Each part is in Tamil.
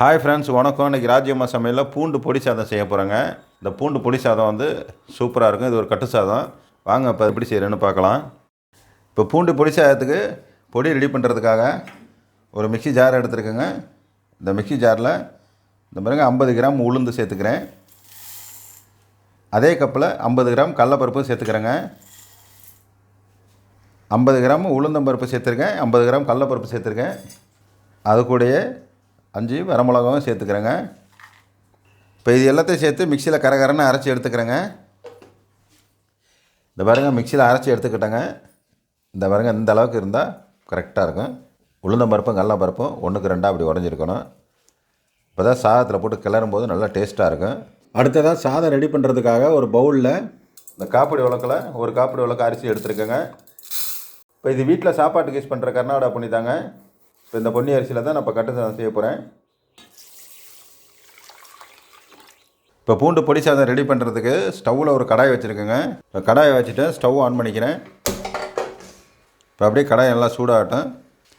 ஹாய் ஃப்ரெண்ட்ஸ் வணக்கம். இன்றைக்கி ராஜ்யம்மா சமையலில் பூண்டு பொடி சாதம் செய்ய போகிறேங்க இந்த பூண்டு பொடி சாதம் வந்து சூப்பராக இருக்கும். இது ஒரு கட்டு சாதம். வாங்க இப்போ எப்படி செய்கிறேன்னு பார்க்கலாம். இப்போ பூண்டு பொடி சாதத்துக்கு பொடி ரெடி பண்ணுறதுக்காக ஒரு மிக்ஸி ஜார் எடுத்துருக்கேங்க. இந்த மிக்சி ஜாரில் இந்த பாருங்க ஐம்பது கிராம் உளுந்து சேர்த்துக்கிறேன். அதே கப்பில் ஐம்பது கிராம் கடலப்பருப்பும் சேர்த்துக்கிறேங்க. ஐம்பது கிராம் உளுந்தம்பருப்பு சேர்த்துருக்கேன். ஐம்பது கிராம் கடலப்பருப்பு சேர்த்துருக்கேன். அது கூடயே அஞ்சு வரமிளகாவும் சேர்த்துக்கிறேங்க. இப்போ இது எல்லாத்தையும் சேர்த்து மிக்சியில் கரகரன்னு அரைச்சி எடுத்துக்கிறேங்க. இந்த பாருங்கள் மிக்சியில் அரைச்சி எடுத்துக்கிட்டேங்க. இந்த பாருங்கள் இந்த அளவுக்கு இருந்தால் கரெக்டாக இருக்கும். உளுந்தம்பருப்பும் கடலப்பருப்பும் ஒன்றுக்கு ரெண்டாக அப்படி உடஞ்சிருக்கணும். இப்போ தான் சாதத்தில் போட்டு கிளறும் போது நல்லா டேஸ்ட்டாக இருக்கும். அடுத்ததாக சாதம் ரெடி பண்ணுறதுக்காக ஒரு பவுலில் இந்த காப்பிடி உலக்கில் ஒரு காப்பிடி உலக்க அரிசி எடுத்துருக்கேங்க. இப்போ இது வீட்டில் சாப்பாட்டுக்கு யூஸ் பண்ணுற கர்நாடகா பண்ணி தாங்க. இப்போ இந்த பொன்னி அரிசியில் தான் நான் இப்போ கட்டு சாதம் செய்ய போகிறேன் இப்போ பூண்டு பொடி சாதம் ரெடி பண்ணுறதுக்கு ஸ்டவ்வில் ஒரு கடாய் வச்சுருக்கேங்க. இப்போ கடாயை வச்சுட்டு ஸ்டவ் ஆன் பண்ணிக்கிறேன். இப்போ அப்படியே கடாய் நல்லா சூடாகட்டும்.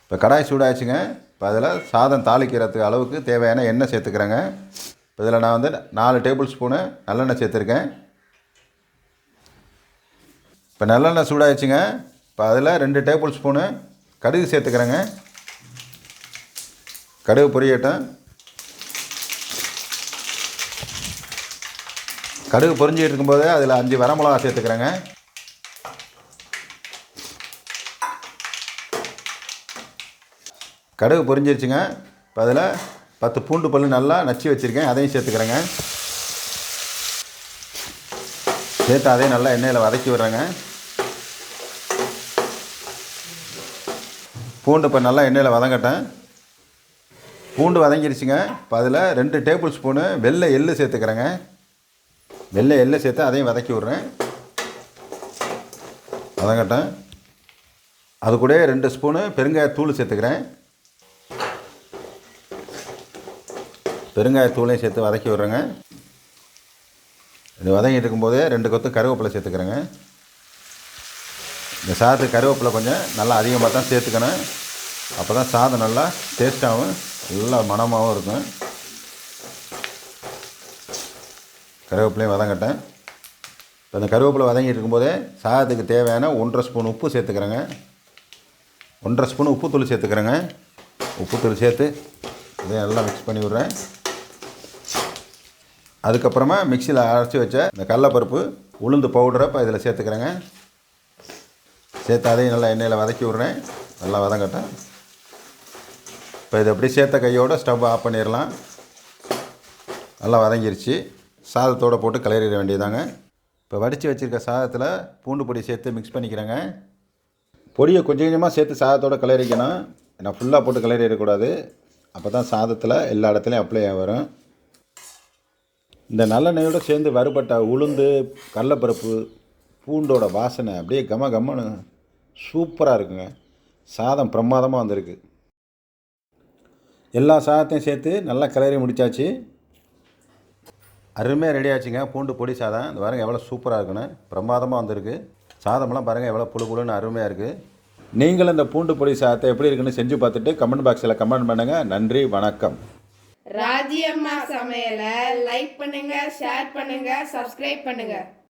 இப்போ கடாய் சூடாச்சுங்க இப்போ அதில் சாதம் தாளிக்கிறதுக்கு அளவுக்கு தேவையான எண்ணெய் சேர்த்துக்கிறேங்க. இப்போ இதில் நான் வந்து நாலு டேபிள் ஸ்பூனு நல்லெண்ணெய் சேர்த்துருக்கேன். இப்போ நல்லெண்ணெய் சூடாச்சுங்க இப்போ அதில் ரெண்டு டேபிள் ஸ்பூனு கடுகு சேர்த்துக்கிறேங்க. கடுகு பொரியட்டும். கடுகு பொரிஞ்சிக்கிட்டு இருக்கும்போது அதில் அஞ்சு வரமிளகா சேர்த்துக்கிறேங்க. கடுகு பொரிஞ்சிருச்சுங்க. இப்போ அதில் பத்து பூண்டு பல் நல்லா நச்சு வச்சுருக்கேன். அதையும் சேர்த்துக்கிறேங்க. சேர்த்து அதையும் நல்லா எண்ணெயில் வதக்கி விட்றேங்க. பூண்டு இப்போ நல்லா எண்ணெயில் வதங்கட்டேன் பூண்டு வதங்கிருச்சுங்க இப்போ அதில் ரெண்டு டேபிள் ஸ்பூனு வெள்ளை எள்ளு சேர்த்துக்கிறேங்க. வெள்ளை எள்ளு சேர்த்து அதையும் வதக்கி விட்றேன். வதங்கட்டேன் அது கூட ரெண்டு ஸ்பூனு பெருங்காயத்தூள் சேர்த்துக்கிறேன். பெருங்காயத்தூளையும் சேர்த்து வதக்கி விட்றேங்க. இது வதங்கிட்டு இருக்கும்போதே ரெண்டு கொத்து கருவேப்பிலை சேர்த்துக்கிறேங்க. இந்த சாதத்துக்கு கருவேப்பிலை கொஞ்சம் நல்லா அதிகமாக தான் சேர்த்துக்கணும். அப்போ தான் சாதம் நல்லா டேஸ்ட்டாகவும் நல்லா மணமாகவும் இருக்கும். கருவேப்பிலையும் வதங்கட்டேன் இப்போ அந்த கருவேப்பிலை வதங்கிட்டு இருக்கும்போதே சாதத்துக்கு தேவையான ஒன்றரை ஸ்பூன் உப்பு சேர்த்துக்கிறேங்க. ஒன்றரை ஸ்பூன் உப்புத்தூள் சேர்த்துக்கிறேங்க. உப்புத்தூள் சேர்த்து இதையும் நல்லா மிக்ஸ் பண்ணி விட்றேன். அதுக்கப்புறமா மிக்சியில் அரைச்சி வச்ச இந்த கடலப்பருப்பு உளுந்து பவுடரை இப்போ இதில் சேர்த்துக்கிறேங்க. சேர்த்து அதையும் நல்லா எண்ணெயில் வதக்கி விட்றேன். நல்லா வதங்கட்டேன் இப்போ இது அப்படியே சேர்த்த கையோட ஸ்டவ் ஆஃப் பண்ணிடலாம். நல்லா வதங்கிருச்சு. சாதத்தோடு போட்டு கிளறிட வேண்டியதாங்க. இப்போ வடித்து வச்சுருக்க சாதத்தில் பூண்டு பொடி சேர்த்து மிக்ஸ் பண்ணிக்கிறேங்க. பொடியை கொஞ்சம் கொஞ்சமாக சேர்த்து சாதத்தோட கிளறிக்கணும். நான் ஃபுல்லாக போட்டு கிளறிடக்கூடாது. அப்போ தான் சாதத்தில் எல்லா இடத்துலையும் அப்ளை வரும். இந்த நல்லெண்ணெயோடு சேர்ந்து வறுபட்ட உளுந்து கடலப்பருப்பு பூண்டோட வாசனை அப்படியே கம கம்மனு சூப்பராக இருக்குங்க. சாதம் பிரமாதமாக வந்திருக்கு. எல்லா சாதத்தையும் சேர்த்து நல்லா கிளறி முடித்தாச்சு அருமையாக ரெடி ஆச்சுங்க. பூண்டு பொடி சாதம். இந்த பாருங்கள் எவ்வளோ சூப்பராக இருக்குன்னு. பிரமாதமாக வந்திருக்கு. சாதமெல்லாம் பாருங்கள் எவ்வளோ புழு புழுன்னு அருமையாக இருக்குது நீங்களும் இந்த பூண்டு பொடி சாதத்தை எப்படி இருக்குன்னு செஞ்சு பார்த்துட்டு கமெண்ட் பாக்ஸில் கமெண்ட் பண்ணுங்கள் நன்றி வணக்கம். ராஜியம்மா சமையலை லைக் பண்ணுங்கள் ஷேர் பண்ணுங்கள் சப்ஸ்கிரைப் பண்ணுங்கள்